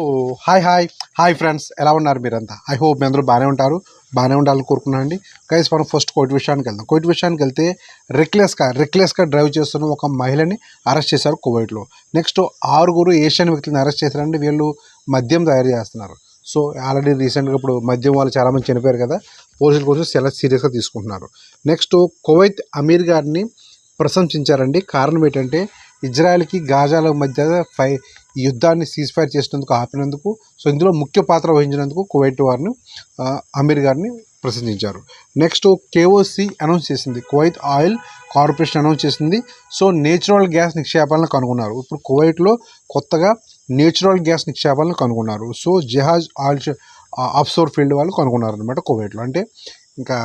ఓ hi hi. Hi friends. ఎలా ఉన్నారు మీరంతా? ఐ హోప్ మీ అందరూ బాగానే ఉంటారు. బాగానే ఉండాలని కోరుకున్నాను అండి గైస్ మనం ఫస్ట్ కోటి విషయానికి వెళ్దాం. కోటి విషయానికి వెళ్తే రెక్లెస్గా రెక్లెస్గా డ్రైవ్ చేస్తున్న ఒక మహిళని అరెస్ట్ చేశారు కువైట్లో. నెక్స్ట్ ఆరుగురు ఏషియన్ వ్యక్తులను అరెస్ట్ చేశారండి. వీళ్ళు మద్యం తయారు చేస్తున్నారు. సో ఆల్రెడీ రీసెంట్గా ఇప్పుడు మద్యం వాళ్ళు చాలామంది చనిపోయారు కదా. పోలీసుల కోసం చాలా సీరియస్గా తీసుకుంటున్నారు. నెక్స్ట్ కువైత్ అమీర్ గారిని ప్రశంసించారండి. కారణం ఏంటంటే ఇజ్రాయెల్కి గాజాల మధ్య ఫై యుద్ధాన్ని సీజ్ ఫైర్ చేసినందుకు ఆపినందుకు సో ఇందులో ముఖ్య పాత్ర వహించినందుకు కువైట్ వారిని అమీర్ గారిని ప్రశంసించారు. నెక్స్ట్ కేఓసి అనౌన్స్ చేసింది. కువైత్ ఆయిల్ కార్పొరేషన్ అనౌన్స్ చేసింది. సో నేచురల్ గ్యాస్ నిక్షేపాలను కనుగొన్నారు. ఇప్పుడు కువైట్లో కొత్తగా నేచురల్ గ్యాస్ నిక్షేపాలను కనుగొన్నారు. సో జహాజ్ ఆయిల్ ఆఫ్సోర్ ఫీల్డ్ వాళ్ళు కనుగొన్నారు అనమాట కువైట్లో. అంటే ఇంకా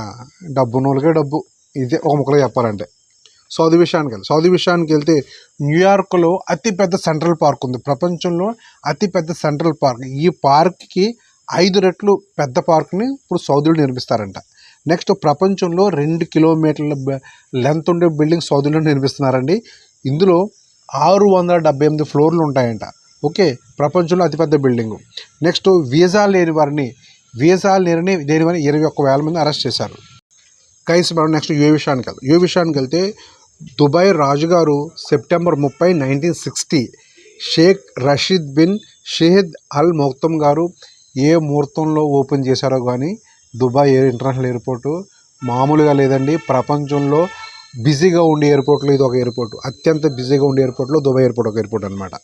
డబ్బు నోళ్ళకే డబ్బు. ఇదే ఒక ముక్కలో చెప్పాలంటే. సౌదీ విషయానికి వెళ్ళి సౌదీ విషయానికి వెళ్తే న్యూయార్క్లో అతిపెద్ద సెంట్రల్ పార్క్ ఉంది. ప్రపంచంలో అతిపెద్ద సెంట్రల్ పార్క్. ఈ పార్క్కి ఐదు రెట్లు పెద్ద పార్క్ని ఇప్పుడు సౌదీలు నిర్మిస్తారంట. నెక్స్ట్ ప్రపంచంలో రెండు కిలోమీటర్ల లెంత్ ఉండే బిల్డింగ్ సౌదీలో నిర్మిస్తున్నారండి. ఇందులో ఆరు వందల డెబ్బై ఎనిమిది ఫ్లోర్లు ఉంటాయంట. ఓకే ప్రపంచంలో అతిపెద్ద బిల్డింగ్. నెక్స్ట్ వీసా లేని వారిని వీసా లేని దేని వారిని ఇరవై ఒక్క వేల మంది అరెస్ట్ చేశారు. కైస్ మనం నెక్స్ట్ ఏ విషయానికి వెళ్తాం ఏ విషయానికి వెళ్తే దుబాయ్ రాజుగారు సెప్టెంబర్ ముప్పై nineteen sixty Sheikh Rashid bin Shahid Al Maktoum గారు ఏ ముహూర్తంలో ఓపెన్ చేశారో కానీ దుబాయ్ ఎయిర్ ఇంటర్నేషనల్ ఎయిర్పోర్టు మామూలుగా లేదండి. ప్రపంచంలో బిజీగా ఉండే ఎయిర్పోర్ట్లో ఇది ఒక ఎయిర్పోర్ట్. అత్యంత బిజీగా ఉండే ఎయిర్పోర్ట్లో దుబాయ్ ఎయిర్పోర్ట్ ఒక ఎయిర్పోర్ట్ అనమాట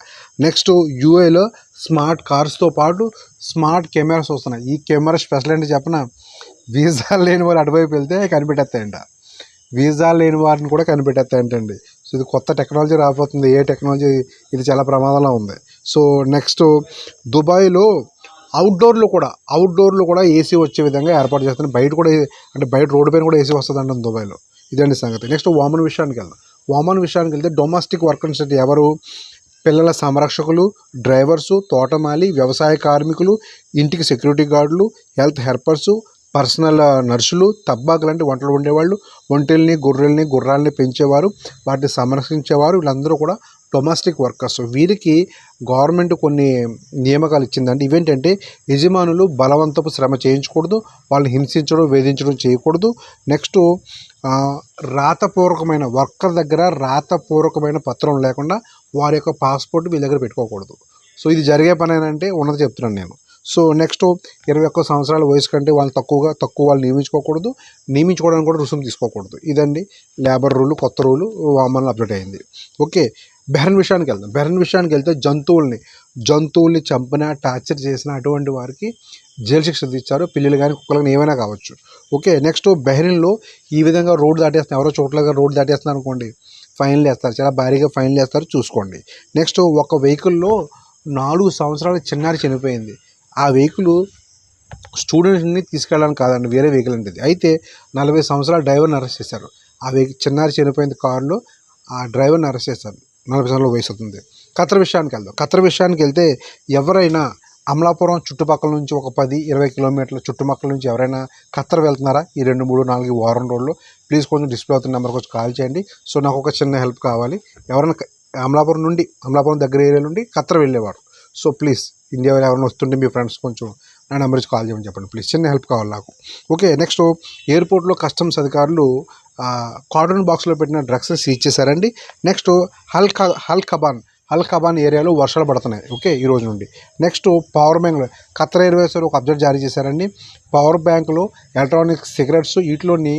నెక్స్ట్ యూఏలో స్మార్ట్ కార్స్తో పాటు స్మార్ట్ కెమెరాస్ వస్తున్నాయి. ఈ కెమెరా స్పెషల్ అంటే చెప్పిన? వీసా లేని వాళ్ళు అటువైపు వెళ్తే కనిపెట్టేస్తాయంట. వీసా లేని వారిని కూడా కనిపెట్టేస్తాయంటండి. సో ఇది కొత్త టెక్నాలజీ రాబోతుంది. ఏ టెక్నాలజీ ఇది చాలా ప్రమాదంలో ఉంది. సో నెక్స్ట్ దుబాయ్లో అవుట్డోర్లో కూడా అవుట్డోర్లో కూడా ఏసీ వచ్చే విధంగా ఏర్పాటు చేస్తాను బయట కూడా అంటే బయట రోడ్డు పైన కూడా ఏసీ వస్తుంది అంటుంది దుబాయ్లో. ఇదండి సంగతి. నెక్స్ట్ వామన్ విషయానికి వెళ్దాం. వామన్ విషయానికి వెళ్తే డొమెస్టిక్ వర్కర్స్ అంటే ఎవరు? పిల్లల సంరక్షకులు డ్రైవర్సు తోటమాలి వ్యవసాయ కార్మికులు ఇంటికి సెక్యూరిటీ గార్డులు హెల్త్ హెల్పర్సు పర్సనల్ నర్సులు తబ్బాకు లాంటి వంటలు వండేవాళ్ళు ఒంటెల్ని గొర్రెల్ని గుర్రాల్ని పెంచేవారు వాటిని సంరక్షించేవారు వీళ్ళందరూ కూడా డొమెస్టిక్ వర్కర్స్ వీరికి గవర్నమెంట్ కొన్ని నియామకాలు ఇచ్చిందండి ఇవేంటంటే యజమానులు బలవంతపు శ్రమ చేయించకూడదు వాళ్ళని హింసించడం వేధించడం చేయకూడదు. నెక్స్ట్ రాతపూర్వకమైన వర్కర్ దగ్గర రాతపూర్వకమైన పత్రం లేకుండా వారి యొక్క పాస్పోర్ట్ వీళ్ళ దగ్గర పెట్టుకోకూడదు. సో ఇది జరిగే పని అంటే ఉన్నది చెప్తున్నాను నేను. సో నెక్స్ట్ ఇరవై ఒక్క సంవత్సరాల వయసు కంటే వాళ్ళు తక్కువగా తక్కువ వాళ్ళు నియమించుకోకూడదు. నియమించుకోవడానికి కూడా రుసుము తీసుకోకూడదు. ఇదండి లేబర్ రూలు కొత్త రూలు వామన్లో అప్డేట్ అయింది. ఓకే బెహరన్ విషయానికి వెళ్దాం. బెహరన్ విషయానికి వెళ్తే జంతువుల్ని జంతువుల్ని చంపిన టార్చర్ చేసిన అటువంటి వారికి జైలు శిక్ష విధించారు పిల్లలు కానీ కుక్కలు కానీ ఏమైనా కావచ్చు. ఓకే నెక్స్ట్ బెహరీన్లో ఈ విధంగా రోడ్డు దాటేస్తున్నారు ఎవరో చోట్లగా రోడ్డు దాటేస్తున్నారు అనుకోండి ఫైన్లు వేస్తారు. చాలా భారీగా ఫైన్లు వేస్తారు. చూసుకోండి. నెక్స్ట్ ఒక వెహికల్లో నాలుగు సంవత్సరాల చిన్నారి చనిపోయింది. ఆ వెహికల్ స్టూడెంట్ని తీసుకెళ్ళడానికి కాదండి వేరే వెహికల్ అంటే అయితే నలభై సంవత్సరాల డ్రైవర్ని అరెస్ట్ చేశారు. ఆ వెహికల్ చిన్నారి చనిపోయింది కారులో ఆ డ్రైవర్ని అరెస్ట్ చేశారు. నలభై సంవత్సరాల వయసు అవుతుంది. ఖతర్ విషయానికి వెళ్దాం. ఖతర్ విషయానికి వెళ్తే ఎవరైనా అమలాపురం చుట్టుపక్కల నుంచి ఒక పది ఇరవై కిలోమీటర్ల చుట్టుపక్కల నుంచి ఎవరైనా ఖత్తర్ వెళ్తున్నారా? ఈ రెండు మూడు నాలుగు వారం రోజుల్లో ప్లీజ్ కొంచెం డిస్ప్లే అవుతున్న నెంబర్కి వచ్చి కాల్ చేయండి. సో నాకు ఒక చిన్న హెల్ప్ కావాలి. ఎవరైనా అమలాపురం నుండి అమలాపురం దగ్గర ఏరియా నుండి ఖత్తర్ వెళ్ళేవారు. సో ప్లీజ్ ఇండియా ఎవరైనా వస్తుంటే మీ ఫ్రెండ్స్ కొంచెం నా నెంబర్కి కాల్ చేయమని చెప్పండి ప్లీజ్. చిన్న హెల్ప్ కావాలి నాకు. ఓకే నెక్స్ట్ ఎయిర్పోర్ట్లో కస్టమ్స్ అధికారులు కాటన్ బాక్స్లో పెట్టిన డ్రగ్స్ సీజ్ చేశారండి. నెక్స్ట్ హల్ హల్ కబాన్ హల్ కబాన్ ఏరియాలో వర్షాలు పడుతున్నాయి. ఓకే ఈ రోజు నుండి. Next power bank Qatar airways ఒక అప్డేట్ జారీ చేశారండి. పవర్ బ్యాంకులో ఎలక్ట్రానిక్ సిగరెట్స్ వీటిలోని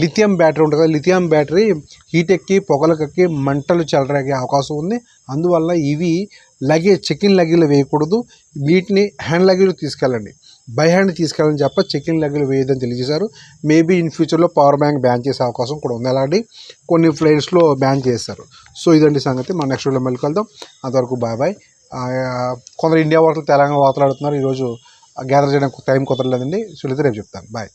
లిథియం బ్యాటరీ ఉంటుంది కదా లిథియం బ్యాటరీ హీట్ ఎక్కి పొగలకెక్కి మంటలు చెలరేగే అవకాశం ఉంది. అందువల్ల ఇవి లగేజ్ చెకిన్ లగేజ్లో వేయకూడదు. వీటిని హ్యాండ్ లగేజ్లో తీసుకెళ్ళండి. బై హ్యాండ్ తీసుకెళ్ళని చెప్ప ఇన్ లగేజ్లో వేయదని తెలియజేశారు. మేబీ ఇన్ ఫ్యూచర్లో పవర్ బ్యాంక్ బ్యాన్ చేసే అవకాశం కూడా ఉంది అలాంటి కొన్ని ఫ్లైట్స్లో బ్యాన్ చేస్తారు. సో ఇదండి సంగతి. మనం నెక్స్ట్ వీడియో మళ్ళీ కలుద్దాం. అంతవరకు బాయ్ బాయ్ కొందరు ఇండియా వార్తలు తెలంగాణ వార్తలు ఆడుతున్నారు. ఈరోజు గ్యాదర్ చేయడానికి టైం కుదరలేదండి. సో రేపు చెప్తాను. బాయ్